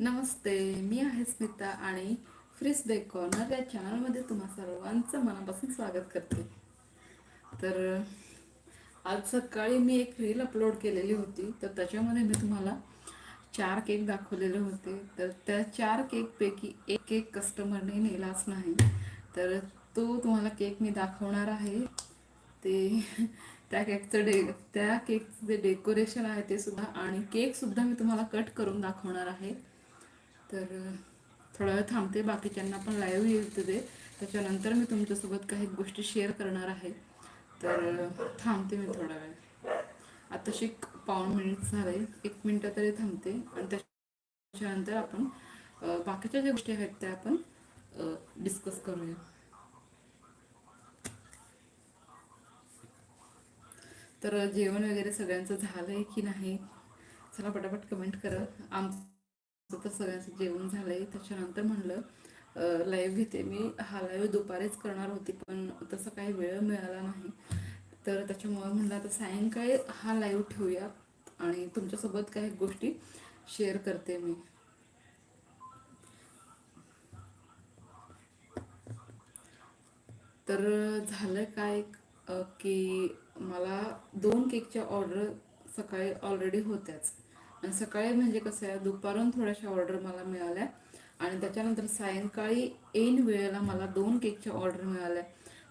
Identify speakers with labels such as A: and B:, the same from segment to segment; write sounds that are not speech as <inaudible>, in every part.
A: नमस्ते मी आहे स्मिता आणि Friis bake corner या चॅनलमध्ये तुम्हा सर्वांचं मनापासून स्वागत करते. तर आज सकाळी मी एक रील अपलोड केलेली होती तर त्याच्यामध्ये मी तुम्हाला चार केक दाखवलेले होते. तर त्या चार केकपैकी एक केक कस्टमरने नेलाच नाही. तर तो तुम्हाला केक मी दाखवणार आहे. ते त्या केकचं डे त्या केकचं जे डेकोरेशन आहे ते सुद्धा आणि केकसुद्धा मी तुम्हाला कट करून दाखवणार आहे. तर थोडा वेळ थांबते बाकीच्यांना पण लाईव्ह येते ते त्याच्यानंतर मी तुमच्यासोबत काही गोष्टी शेअर करणार आहे. तर थांबते मी थोडा वेळ. आताशी एक पाऊण मिनिट झाले एक मिनटं तरी थांबते आणि त्याच्यानंतर आपण बाकीच्या ज्या गोष्टी आहेत त्या आपण डिस्कस करूया. तर जेवण वगैरे सगळ्यांचं झालंय की नाही? चला पटापट कमेंट करा. आमचं तर सगळ्यांचं जेवण झालंय. त्याच्यानंतर म्हणलं लाईव्ह घेते मी. हा लाईव्ह दुपारीच करणार होती पण तसं काही वेळ मिळाला नाही. तर त्याच्यामुळे म्हणलं आता सायंकाळी हा लाईव्ह ठेवूया आणि तुमच्यासोबत काही गोष्टी शेअर करते मी. तर झालं काय की मला दोन केकच्या ऑर्डर सकाळी ऑलरेडी होत्याच. आणि सकाळी म्हणजे कसं आहे दुपारून थोड्याशा ऑर्डर मला मिळाल्या. आणि त्याच्यानंतर सायंकाळी ऐन वेळेला मला दोन केकच्या ऑर्डर मिळाल्या.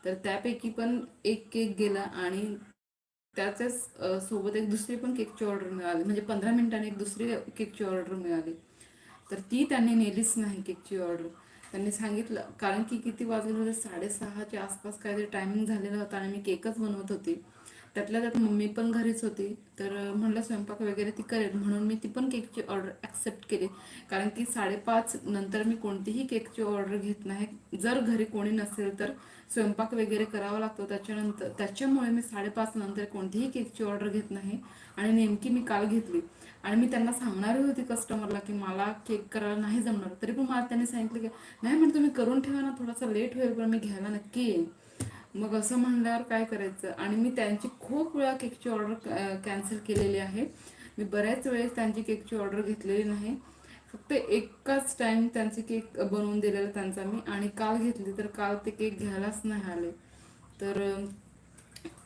A: तर त्यापैकी पण एक केक गेला आणि त्याच्याच सोबत एक दुसरी पण केकची ऑर्डर मिळाली. म्हणजे पंधरा मिनिटांनी एक दुसरी केकची ऑर्डर मिळाली. तर ती त्यांनी नेलीच नाही केकची ऑर्डर त्यांनी सांगितलं कारण की किती वाजले होते? साडेसहाच्या आसपास काहीतरी टायमिंग झालेला होता आणि मी केकच बनवत होती. त्यातल्या त्यात मम्मी पण घरीच होती. तर म्हणलं स्वयंपाक वगैरे ती करेल म्हणून मी ती पण केकची ऑर्डर ॲक्सेप्ट केली. कारण की साडेपाच नंतर मी कोणतीही केकची ऑर्डर घेत नाही. जर घरी कोणी नसेल तर स्वयंपाक वगैरे करावा लागतो. त्याच्यानंतर त्याच्यामुळे मी साडेपाच नंतर कोणतीही केकची ऑर्डर घेत नाही. आणि नेमकी मी काल घेतली. आणि मी त्यांना सांगणारी होती कस्टमरला की मला केक करायला नाही जमणार. तरी पण मला त्यांनी सांगितलं की नाही म्हणजे तुम्ही करून ठेवा ना थोडासा लेट होईल पण मी घ्यायला नक्की येईन. मग असं म्हणल्यावर काय करायचं? आणि मी त्यांची खूप वेळा केकची ऑर्डर कॅन्सल केलेली आहे. मी बऱ्याच वेळेस त्यांची केकची ऑर्डर घेतलेली नाही. फक्त एकाच टाईम त्यांचे केक बनवून दिलेला त्यांचा मी. आणि काल घेतली तर काल ते केक घ्यायलाच नाही आले. तर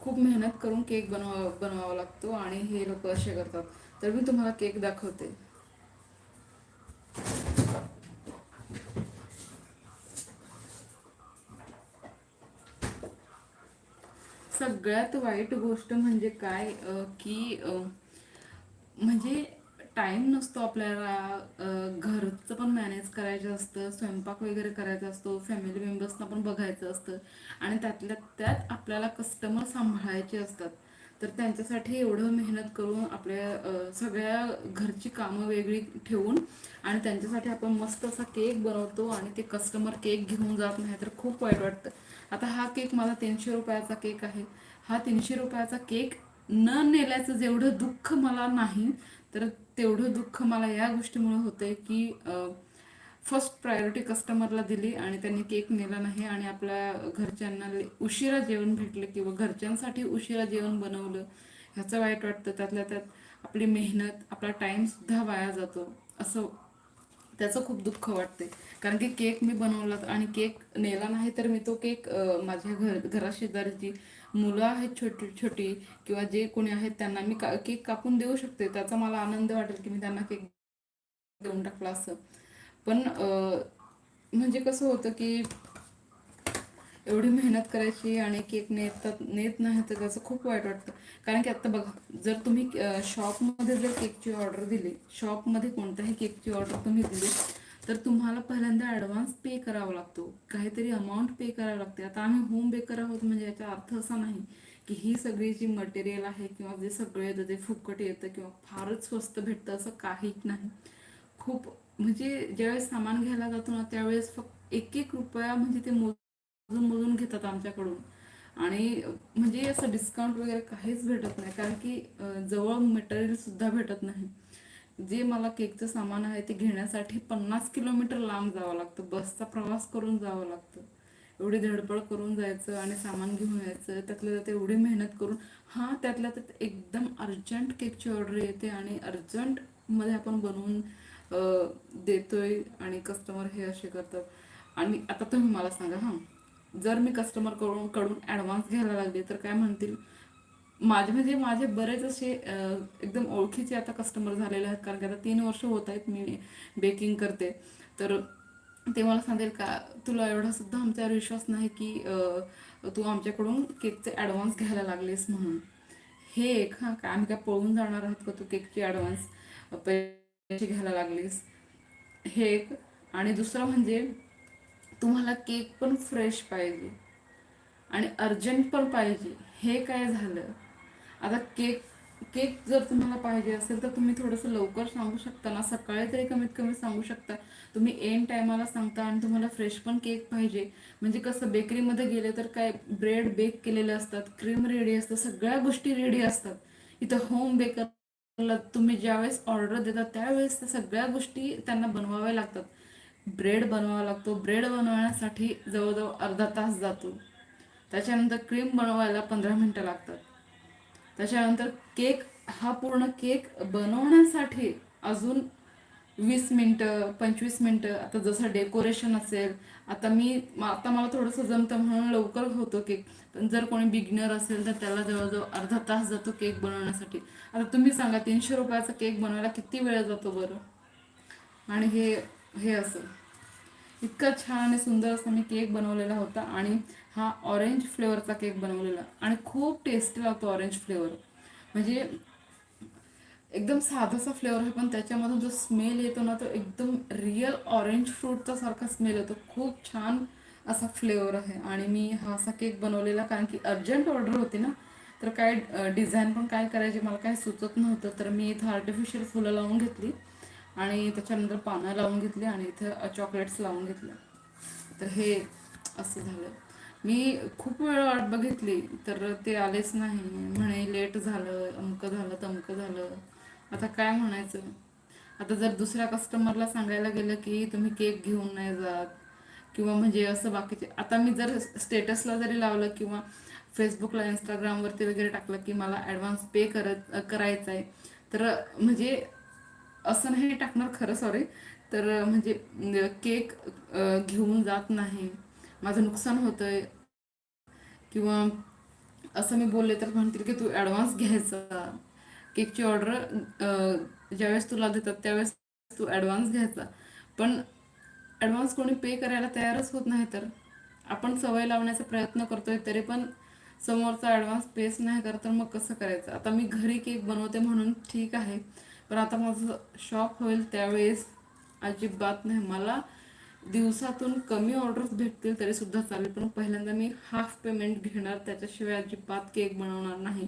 A: खूप मेहनत करून केक बनवा बनवावा लागतो आणि हे लोक असे करतात. तर मी तुम्हाला केक दाखवते. सगळ्यात वाईट गोष्ट म्हणजे काय की म्हणजे टाइम नसतो आपल्याला घरचं पण मॅनेज करायचं असतं स्वयंपाक वगैरे करायचा असतो फॅमिली मेंबर्सना पण बघायचं असतं आणि त्यातल्या त्यात आपल्याला कस्टमर सांभाळायचे असतात. तर त्यांच्यासाठी एवढं मेहनत करून आपल्या सगळ्या घरची कामं वेगळी ठेवून आणि त्यांच्यासाठी आपण मस्त असा केक बनवतो आणि ते कस्टमर केक घेऊन जात नाही तर खूप वाईट वाटतं. आता हा केक माझा तीनशे रुपयाचा केक आहे. हा तीनशे रुपयाचा केक न नेल्याचं जेवढं दुःख मला नाही तर तेवढं दुःख मला या गोष्टीमुळे होतंय की फर्स्ट प्रायोरिटी कस्टमरला दिली आणि त्यांनी केक नेला नाही आणि आपल्या घरच्यांना उशिरा जेवण भेटलं किंवा घरच्यांसाठी उशिरा जेवण बनवलं ह्याचं वाईट वाटतं. त्यातल्या त्यात आपली मेहनत आपला टाईमसुद्धा वाया जातो. असं त्याचं खूप दुःख वाटते कारण की केक मी बनवला आणि केक नेला नाही तर मी तो केक माझ्या घर घराशेजारची मुलं आहेत छोटी छोटी किंवा जे कोणी आहेत त्यांना मी का केक कापून देऊ शकते. त्याचा मला आनंद वाटेल की मी त्यांना केक देऊन टाकला असं. पण म्हणजे कसं होतं की एवढी मेहनत करायची आणि केक नेतात नेत नाही तर त्याचं खूप वाईट वाटतं. कारण की आता बघा जर तुम्ही शॉपमध्ये जर केकची ऑर्डर दिली शॉपमध्ये कोणत्याही केकची ऑर्डर तुम्ही दिली तर तुम्हाला पहिल्यांदा ॲडव्हान्स पे करावा लागतो. काहीतरी अमाऊंट पे करावं लागते. आता आम्ही होम बेकर आहोत म्हणजे याचा अर्थ असा नाही की ही सगळी जी मटेरियल आहे किंवा जे सगळं येतं ते फुकट येतं किंवा फारच स्वस्त भेटतं असं काहीच नाही. खूप म्हणजे ज्यावेळेस सामान घ्यायला जातो ना त्यावेळेस फक्त एक एक रुपया म्हणजे ते मोज मोजून घेतात आमच्याकडून. आणि म्हणजे असं डिस्काउंट वगैरे काहीच भेटत नाही. कारण की जवळ मटेरियल सुद्धा भेटत नाही. जे मला केकचं सामान आहे ते घेण्यासाठी पन्नास किलोमीटर लांब जावं लागतं. बसचा प्रवास करून जावं लागतं. एवढी धडपड करून जायचं आणि सामान घेऊन यायचं. त्यातल्या त्यात एवढी मेहनत करून. हां त्यातल्या त्यात एकदम अर्जंट केकची ऑर्डर येते आणि अर्जंटमध्ये आपण बनवून देतोय आणि कस्टमर हे असे करतात. आणि आता तुम्ही मला सांगा हां. जर मी कस्टमरकडून कडून ॲडव्हान्स घ्यायला लागले तर काय म्हणतील? माझे म्हणजे माझे बरेच असे एकदम ओळखीचे आता कस्टमर झालेले आहेत कारण की आता तीन वर्ष होत आहेत मी बेकिंग करते. तर ते मला सांगेल का तुला एवढा सुद्धा आमच्यावर विश्वास नाही की तू आमच्याकडून केकचे ॲडव्हान्स घ्यायला लागलेस म्हणून. हे एक हां काय आम्ही काय पळून जाणार आहोत का तू केकची ॲडव्हान्स पैसे घ्यायला लागलीस? हे एक. आणि दुसरं म्हणजे तुम्हाला केक पण फ्रेश पाहिजे. आणि अर्जंट पण पाहिजे. हे काय झालं? आता केक केक जर तुम्हाला पाहिजे असेल तर तुम्ही थोडंसं लवकर सांगू शकता ना? सकाळी तरी कमीत कमी सांगू शकता. तुम्ही एन टायमाला सांगता आणि तुम्हाला फ्रेश पण केक पाहिजे. म्हणजे कसं बेकरीमध्ये गेले तर काय ब्रेड बेक केलेले असतात क्रीम रेडी असतं सगळ्या गोष्टी रेडी असतात. इथं होम बेकरला तुम्ही ज्यावेळेस ऑर्डर देता त्यावेळेस त्या सगळ्या गोष्टी त्यांना बनवाव्या लागतात. ब्रेड बनवावा लागतो. ब्रेड बनवण्यासाठी जवळजवळ अर्धा तास जातो. त्याच्यानंतर क्रीम बनवायला पंधरा मिनटं लागतात. त्याच्यानंतर केक हा पूर्ण केक बनवण्यासाठी अजून वीस मिनटं पंचवीस मिनटं आता जसं डेकोरेशन असेल आता मी आता मला थोडंसं जमतं म्हणून लवकर होतो केक पण जर कोणी बिगिनर असेल तर त्याला जवळजवळ अर्धा तास जातो केक बनवण्यासाठी. आता तुम्ही सांगा तीनशे रुपयाचा केक बनवायला किती वेळ जातो बरं? आणि हे हे असं. इतका छान आणि सुंदर असा मी केक बनवलेला होता आणि हा ऑरेंज फ्लेवरचा केक बनवलेला. आणि खूप टेस्टी लागतो ऑरेंज फ्लेवर म्हणजे एकदम साधासा फ्लेवर आहे पण त्याच्यामधून जो स्मेल येतो ना तो एकदम रिअल ऑरेंज फ्रूटचा सारखा स्मेल येतो. खूप छान असा फ्लेवर आहे. आणि मी हा असा केक बनवलेला कारण की अर्जंट ऑर्डर होती ना तर काय डिझाईन पण काय करायचे मला काय सुचत नव्हतं. तर मी इथं आर्टिफिशियल फुलं लावून घेतली. आणि त्याच्यानंतर पानं लावून घेतली आणि इथं चॉकलेट्स लावून घेतले तर हे असं झालं. मी खूप वेळ वाट बघितली तर ते आलेच नाही. म्हणे लेट झालं अमकं झालं तमकं झालं. आता काय म्हणायचं? आता जर दुसऱ्या कस्टमरला सांगायला गेलं की तुम्ही केक घेऊन नाही जात. किंवा म्हणजे असं बाकीचे आता मी जर स्टेटसला जरी लावलं किंवा फेसबुकला इंस्टाग्रामवरती वगैरे टाकलं की मला ॲडव्हान्स पे करत करायचा आहे तर म्हणजे असं नाही टाकणार खरं सॉरी तर म्हणजे केक घेऊन जात नाही. माझं नुकसान होतंय. किंवा असं मी बोलले तर म्हणतील की तू ॲडव्हान्स घ्यायचा. केकची ऑर्डर ज्यावेळेस तुला देतात त्यावेळेस तू ॲडव्हान्स घ्यायचा. पण ॲडव्हान्स कोणी पे करायला तयारच होत नाही तर. आपण सवय लावण्याचा प्रयत्न करतोय तरी पण समोरचा ॲडव्हान्स पेच नाही करत तर मग कसं करायचं? आता मी घरी केक बनवते म्हणून ठीक आहे. पण आता माझं शॉप होईल त्यावेळेस अजिबात नाही. मला दिवसातून कमी ऑर्डर्स भेटतील तरी सुद्धा चालेल पण पहिल्यांदा मी हाफ पेमेंट घेणार त्याच्याशिवाय अजिबात केक बनवणार नाही.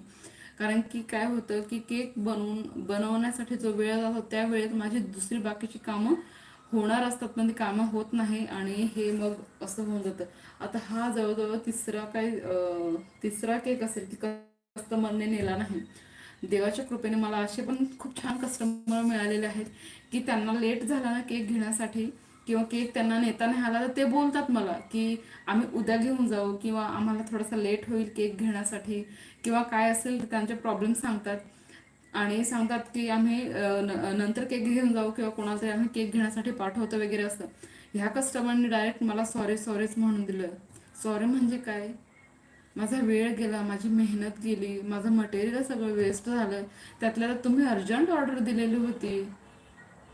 A: कारण की काय होतं की केक बनवून बनवण्यासाठी जो वेळ जातो त्या वेळेत माझी दुसरी बाकीची कामं होणार असतात पण ती कामं होत नाही आणि हे मग असं होऊन जातं. आता हा जवळजवळ तिसरा काय तिसरा केक असेल की कस्टमरने नेला नाही. देवाच्या कृपेने मला असे पण खूप छान कस्टमर मिळालेले आहेत की त्यांना लेट झाला ना केक घेण्यासाठी किंवा केक त्यांना नेता नाही आला तर ते बोलतात मला की आम्ही उद्या घेऊन जाऊ किंवा आम्हाला थोडासा लेट होईल केक घेण्यासाठी किंवा काय असेल तर त्यांचे प्रॉब्लेम सांगतात. आणि सांगतात की आम्ही न- नंतर केक घेऊन जाऊ किंवा कोणाला तरी आम्ही केक घेण्यासाठी पाठवतो वगैरे असं. ह्या कस्टमरने डायरेक्ट मला सॉरी सॉरीच म्हणून दिलं. सॉरी म्हणजे काय? माझा वेळ गेला माझी मेहनत गेली माझं मटेरियल सगळं वेस्ट झालं. त्यातल्या तुम्ही अर्जंट ऑर्डर दिलेली होती.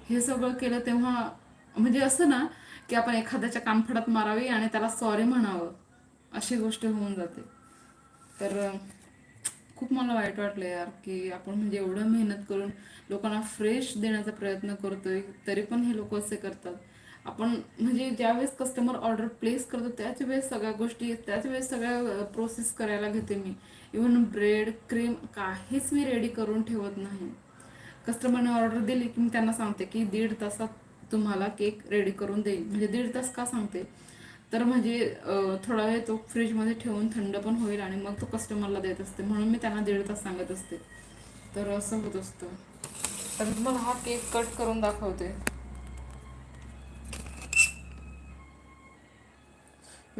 A: हे सगळं केलं तेव्हा म्हणजे असं ना की आपण एखाद्याच्या कानफडात मारावी आणि त्याला सॉरी म्हणावं. अशी गोष्ट होऊन जाते. तर खूप मला वाईट वाटलं यार की आपण म्हणजे एवढं मेहनत करून लोकांना फ्रेश देण्याचा प्रयत्न करतोय तरी पण हे लोक असे करतात. आपण म्हणजे ज्यावेळेस कस्टमर ऑर्डर प्लेस करतो त्याच वेळेस सगळ्या गोष्टी त्याच वेळेस सगळ्या प्रोसेस करायला घेते मी. इवन ब्रेड क्रीम काहीच मी रेडी करून ठेवत नाही. कस्टमरने ऑर्डर दिली की मी त्यांना सांगते की दीड तासात तुम्हाला केक रेडी करून देईल म्हणजे दीड तास का सांगते? तर म्हणजे थोडा वेळ तो फ्रीजमध्ये ठेवून थंड पण होईल आणि मग तो कस्टमरला देत असते. म्हणून मी त्यांना दीड तास सांगत असते. तर असं होत असतं. तर मी तुम्हाला हा केक कट करून दाखवते.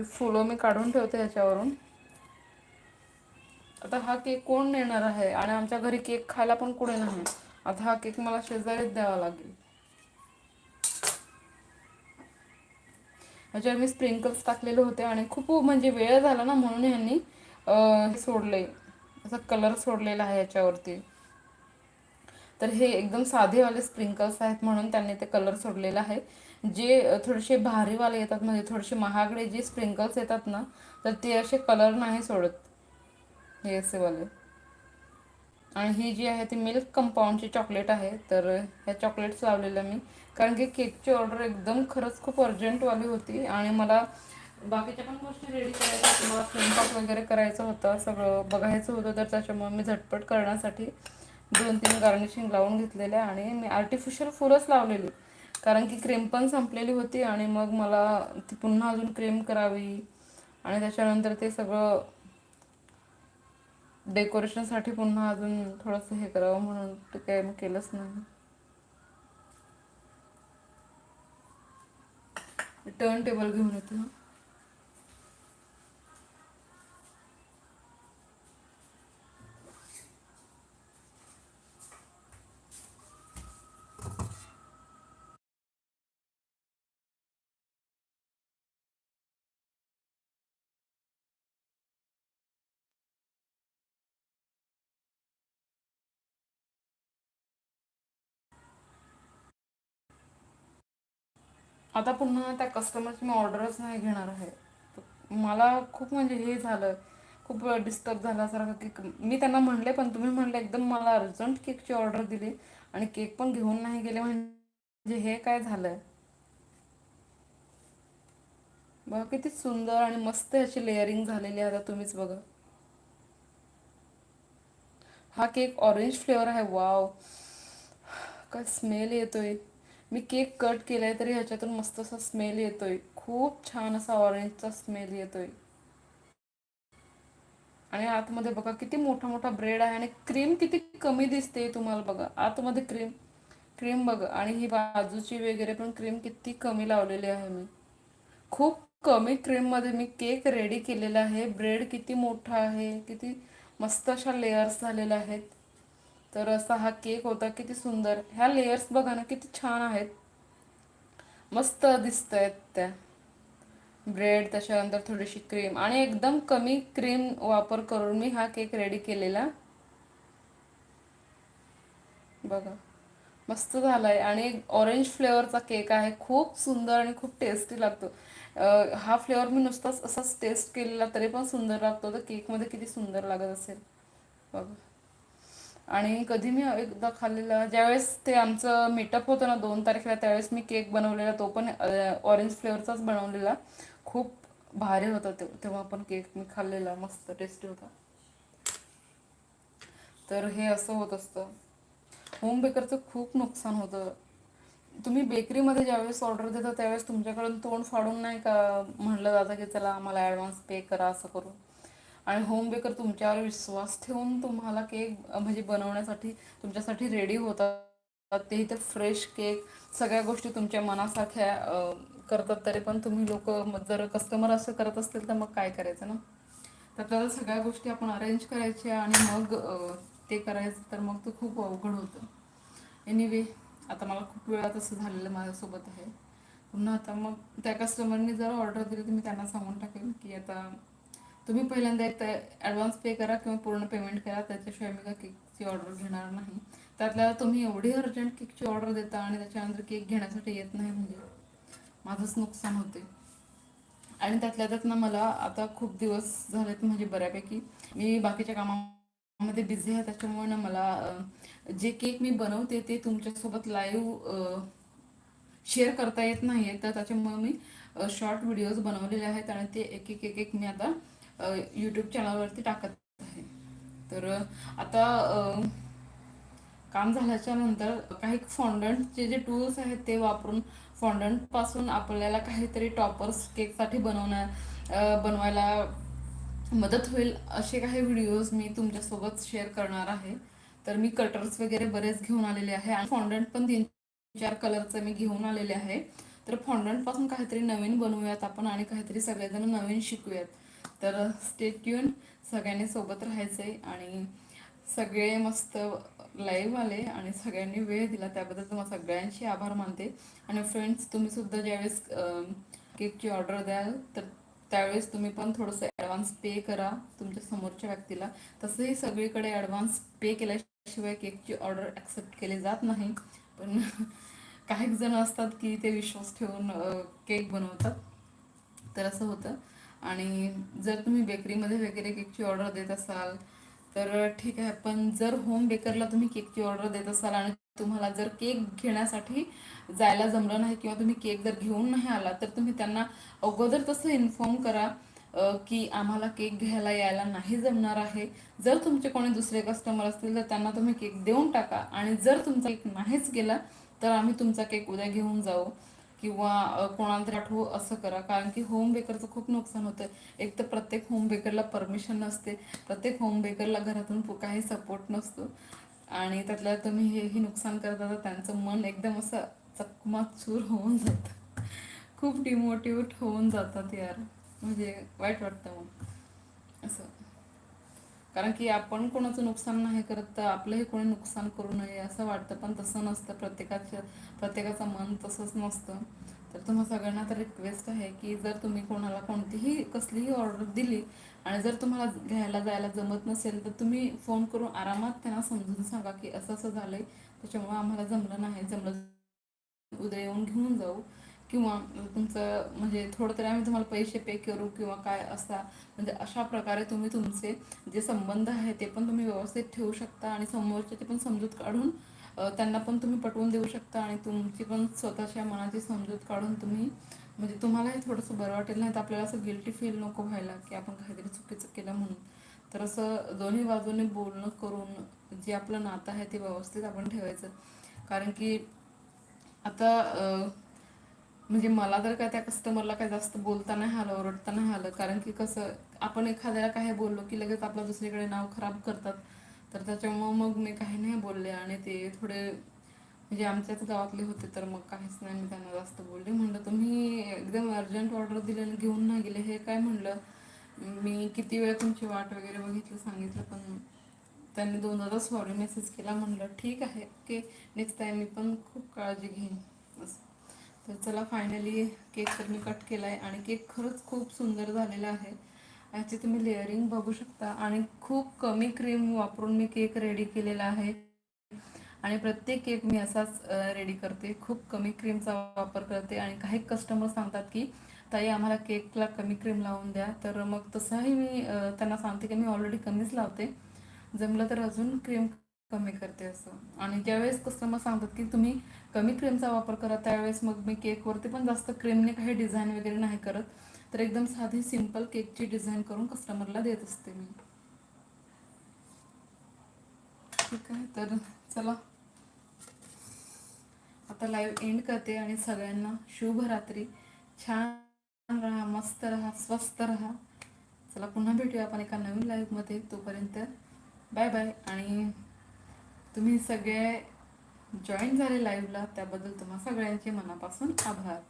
A: ही फुलं मी काढून ठेवते ह्याच्यावरून आता हा केक कोण नेणार आहे? आणि आमच्या घरी केक खायला पण कोणी नाही. आता हा केक मला शेजारीच द्यावा लागेल. ह्याच्यावर मी स्प्रिंकल्स टाकलेले होते आणि खूप म्हणजे वेळ झाला ना म्हणून ह्यांनी सोडले. सोडलंय असा कलर सोडलेला आहे याच्यावरती. तर हे एकदम साधेवाले स्प्रिंकल्स आहेत म्हणून त्यांनी ते कलर सोडलेला आहे. जे थोडेसे भारीवाले येतात म्हणजे थोडेसे महागडे जे स्प्रिंकल्स येतात ना तर ते असे कलर नाही सोडत. हे असे वाले. आणि ही जी आहे ती मिल्क कंपाऊंडची चॉकलेट आहे तर ह्या चॉकलेट्स लावलेल्या मी. कारण की केकची ऑर्डर एकदम खरंच खूप अर्जंटवाली होती. आणि मला बाकीच्या पण गोष्टी रेडी करायच्या होत्या. मला स्वयंपाक वगैरे करायचं होतं सगळं बघायचं होतं तर त्याच्यामुळे मी झटपट करण्यासाठी दोन तीन गार्निशिंग लावून घेतलेल्या आणि मी आर्टिफिशियल फुलंच लावलेली. कारण की क्रीम पण संपलेली होती आणि मग मला ती पुन्हा अजून क्रीम करावी आणि त्याच्यानंतर ते सगळं डेकोरेशनसाठी पुन्हा अजून थोडंसं हे करावं म्हणून ते काय मी केलंच नाही. टर्न टेबल घेऊन येते. आता पुन्हा त्या कस्टमरची मी ऑर्डरच नाही घेणार आहे. मला खूप म्हणजे हे झालं खूप डिस्टर्ब झाल्यासारखं केक मी त्यांना म्हणले पण तुम्ही म्हणले एकदम मला अर्जंट केकची ऑर्डर दिली आणि केक पण घेऊन नाही गेले म्हणजे हे काय झालंय? बघा किती सुंदर आणि मस्त अशी लेअरिंग झालेली आहे आता तुम्हीच बघा. हा केक ऑरेंज फ्लेवर आहे. वाव काय स्मेल येतोय. मी केक कट केलाय तरी ह्याच्यातून मस्त असा स्मेल येतोय. खूप छान असा ऑरेंजचा स्मेल येतोय. आणि आतमध्ये बघा किती मोठा मोठा ब्रेड आहे आणि क्रीम किती कमी दिसते तुम्हाला बघा. आतमध्ये क्रीम क्रीम बघा. आणि ही बाजूची वगैरे पण क्रीम किती कमी लावलेली आहे मी. खूप कमी क्रीममध्ये मी केक रेडी केलेला आहे. ब्रेड किती मोठा आहे किती मस्त अशा लेयर्स झालेल्या आहेत. तर असा हा केक होता किती सुंदर. ह्या लेयर्स बघा ना किती छान आहेत. मस्त दिसत आहेत त्या. ब्रेड त्याच्यानंतर थोडीशी क्रीम आणि एकदम कमी क्रीम वापर करून मी हा केक रेडी केलेला. बघा मस्त झालाय आणि ऑरेंज फ्लेवरचा केक आहे. खूप सुंदर आणि खूप टेस्टी लागतो. हा फ्लेवर मी नुसताच असाच टेस्ट केलेला तरी पण सुंदर लागतो. तर केकमध्ये किती सुंदर लागत असेल. बघा. आणि कधी मी एकदा खाल्लेला ज्यावेळेस ते आमचं मीटअप होतं ना दोन तारखेला त्यावेळेस मी केक बनवलेला तो पण ऑरेंज फ्लेवरचाच बनवलेला. खूप भारी होता ते तेव्हा पण केक मी खाल्लेला मस्त टेस्टी होता. तर हे असं होत असतं. होम बेकरचं खूप नुकसान होतं. तुम्ही बेकरीमध्ये ज्यावेळेस ऑर्डर देता त्यावेळेस तुमच्याकडून तोंड फाडून नाही का म्हणलं जातं की चला आम्हाला ॲडव्हान्स पे करा असं करून. आणि होम बेकर तुमच्यावर विश्वास ठेवून तुम्हाला केक म्हणजे बनवण्यासाठी तुमच्यासाठी रेडी होतात. ते इथे फ्रेश केक सगळ्या गोष्टी तुमच्या मनासारख्या करतात. तरी पण तुम्ही लोक जर कस्टमर असं करत असतील तर मग काय करायचं ना? तर आपल्याला सगळ्या गोष्टी आपण अरेंज करायच्या आणि मग ते करायचं तर मग ते खूप अवघड होतं. एनिवे आता मला खूप वेळा तसं झालेलं माझ्यासोबत आहे. पुन्हा आता मग त्या कस्टमरनी जर ऑर्डर दिली तर मी त्यांना सांगून टाकेन की आता तुम्ही पहिल्यांदा एक ॲडव्हान्स पे करा किंवा पूर्ण पेमेंट करा त्याच्याशिवाय मी का केकची ऑर्डर घेणार नाही. त्यातल्या तुम्ही एवढी अर्जंट केकची ऑर्डर देता आणि त्याच्यानंतर केक घेण्यासाठी येत नाही म्हणजे माझंच नुकसान होते. आणि त्यातल्या त्यात ना मला आता खूप दिवस झालेत म्हणजे बऱ्यापैकी. मी बाकीच्या कामामध्ये बिझी आहे त्याच्यामुळे ना मला जे केक मी बनवते ते तुमच्यासोबत लाईव्ह शेअर करता येत नाही तर त्याच्यामुळे मी शॉर्ट व्हिडिओज बनवलेले आहेत आणि ते एक एक एक एक मी आता यूट्यूब चॅनलवरती टाकत आहे. तर आता काम झाल्याच्यानंतर काही फॉन्डंटचे जे टूल्स आहेत ते वापरून फॉन्डंटपासून आपल्याला काहीतरी टॉपर्स केकसाठी बनवण्या बनवायला मदत होईल असे काही व्हिडिओज मी तुमच्यासोबत शेअर करणार आहे. तर मी कटर्स वगैरे बरेच घेऊन आलेले आहे आणि फॉन्डंट पण तीन चार कलरचं मी घेऊन आलेले आहे. तर फॉन्डंटपासून काहीतरी नवीन बनवूयात आपण आणि काहीतरी सगळेजण नवीन शिकूयात. तर स्टे सगळ्यांनी सोबत राहायचं आहे आणि सगळे मस्त लाईव्ह आले आणि सगळ्यांनी वेळ दिला. त्याबद्दल तुम्हाला सगळ्यांशी आभार मानते. आणि फ्रेंड्स तुम्ही सुद्धा ज्यावेळेस केकची ऑर्डर द्याल तर त्यावेळेस तुम्ही पण थोडंसं ॲडव्हान्स पे करा तुमच्या समोरच्या व्यक्तीला. तसंही सगळीकडे ॲडव्हान्स पे केल्याशिवाय केकची ऑर्डर ॲक्सेप्ट केली जात नाही. पण <laughs> काही जण असतात की ते विश्वास ठेवून केक बनवतात. तर असं होतं. आणि जर तुम्ही बेकरीमध्ये वगैरे केकची ऑर्डर देत असाल तर ठीक आहे. पण जर होम बेकरला तुम्ही केकची ऑर्डर देत असाल आणि तुम्हाला जर केक घेण्यासाठी जायला जमलं नाही किंवा तुम्ही केक जर घेऊन नाही आला तर तुम्ही त्यांना अगोदर तसं इन्फॉर्म करा की आम्हाला केक घ्यायला यायला नाही जमणार आहे. जर तुमचे कोणी दुसरे कस्टमर असतील तर त्यांना तुम्ही केक देऊन टाका. आणि जर तुमचा केक नाहीच गेला तर आम्ही तुमचा केक उद्या घेऊन जाऊ. किंवा कोणाला तरी आठवू असं करा. कारण की होम बेकरचं खूप नुकसान होतं एक तर प्रत्येक होम बेकरला परमिशन नसते. प्रत्येक होम बेकरला घरातून काही सपोर्ट नसतो. आणि त्यातल्या तुम्ही हेही नुकसान करता तर त्यांचं मन एकदम असं चकमाचूर होऊन जातं. खूप डिमोटिवेट होऊन जातात यार. म्हणजे वाईट वाटतं मग. असं. कारण की आपण कोणाचं नुकसान नाही करत तर आपलंही कोणी नुकसान करू नये असं वाटतं. पण तसं नसतं. प्रत्येकाच्या प्रत्येकाचं मन तसंच नसतं. तर तुम्हा सगळ्यांना तर रिक्वेस्ट आहे की जर तुम्ही कोणाला कोणतीही कसलीही ऑर्डर दिली आणि जर तुम्हाला घ्यायला जायला जमत नसेल तर तुम्ही फोन करून आरामात त्यांना समजून सांगा की असं असं झालं आहे त्याच्यामुळे आम्हाला जमलं नाही. जमलं उद्या येऊन घेऊन जाऊ. किंवा तुमचं म्हणजे थोडं तरी आम्ही तुम्हाला पैसे पे करू किंवा काय असा. म्हणजे अशा प्रकारे तुम्ही तुमचे जे संबंध आहे ते पण तुम्ही व्यवस्थित ठेवू शकता आणि समोरच्याची पण समजूत काढून त्यांना पण तुम्ही पटवून देऊ शकता आणि तुमची पण स्वतःच्या मनाची समजूत काढून तुम्ही म्हणजे तुम्हालाही थोडंसं बरं वाटेल. नाही तर आपल्याला असं गिल्टी फील नको व्हायला की आपण काहीतरी चुकीचं केलं म्हणून. तर असं दोन्ही बाजूने बोलणं करून जे आपलं नातं आहे ते व्यवस्थित आपण ठेवायचं. कारण की आता म्हणजे मला तर काय त्या कस्टमरला काय जास्त बोलता नाही आलं ओरडता नाही आलं. कारण की कसं आपण एखाद्याला काही बोललो की लगेच आपलं दुसरीकडे नाव खराब करतात. तर त्याच्यामुळं मग मी काही नाही बोलले आणि ते थोडे म्हणजे आमच्याच गावातले होते तर मग काहीच नाही मी त्यांना जास्त बोलले. म्हणलं तुम्ही एकदम अर्जंट ऑर्डर दिली आणि घेऊन नाही गेले हे काय म्हणलं? मी किती वेळ तुमची वाट वगैरे बघितलं सांगितलं पण त्यांनी दोनदा सॉरी मेसेज केला. म्हणलं ठीक आहे ओके नेक्स्ट टाईम मी पण खूप काळजी घेईन. असं तर चला फायनली केक तर मी कट केला आहे आणि केक खरंच खूप सुंदर झालेला आहे. याची तुम्ही लेअरिंग बघू शकता. आणि खूप कमी क्रीम वापरून मी केक रेडी केलेला आहे. आणि प्रत्येक केक मी असाच रेडी करते. खूप कमी क्रीमचा वापर करते. आणि काही कस्टमर सांगतात की ताई आम्हाला केकला कमी क्रीम लावून द्या. तर मग तसंही मी त्यांना सांगते की मी ऑलरेडी कमीच लावते. जमलं तर अजून क्रीम कमी करते असं. आणि ज्यावेळेस कस्टमर सांगतात की तुम्ही कमी क्रीमचा वापर करा त्यावेळेस मग मी केकवरती पण जास्त क्रीमने काही डिझाईन वगैरे नाही करत. तर एकदम साधी सिंपल केकची डिझाईन करून कस्टमरला देत असते मी. ठीक आहे तर चला. आता लाईव्ह एंड करते आणि सगळ्यांना शुभ रात्री. छान राहा मस्त राहा स्वस्त राहा. चला पुन्हा भेटूया आपण एका नवीन लाईव्हमध्ये तोपर्यंत बाय बाय आणि तुम्ही सगळे जॉईन झाले लाईव्हला त्याबद्दल तुम्हा सगळ्यांचे मनापासून आभार.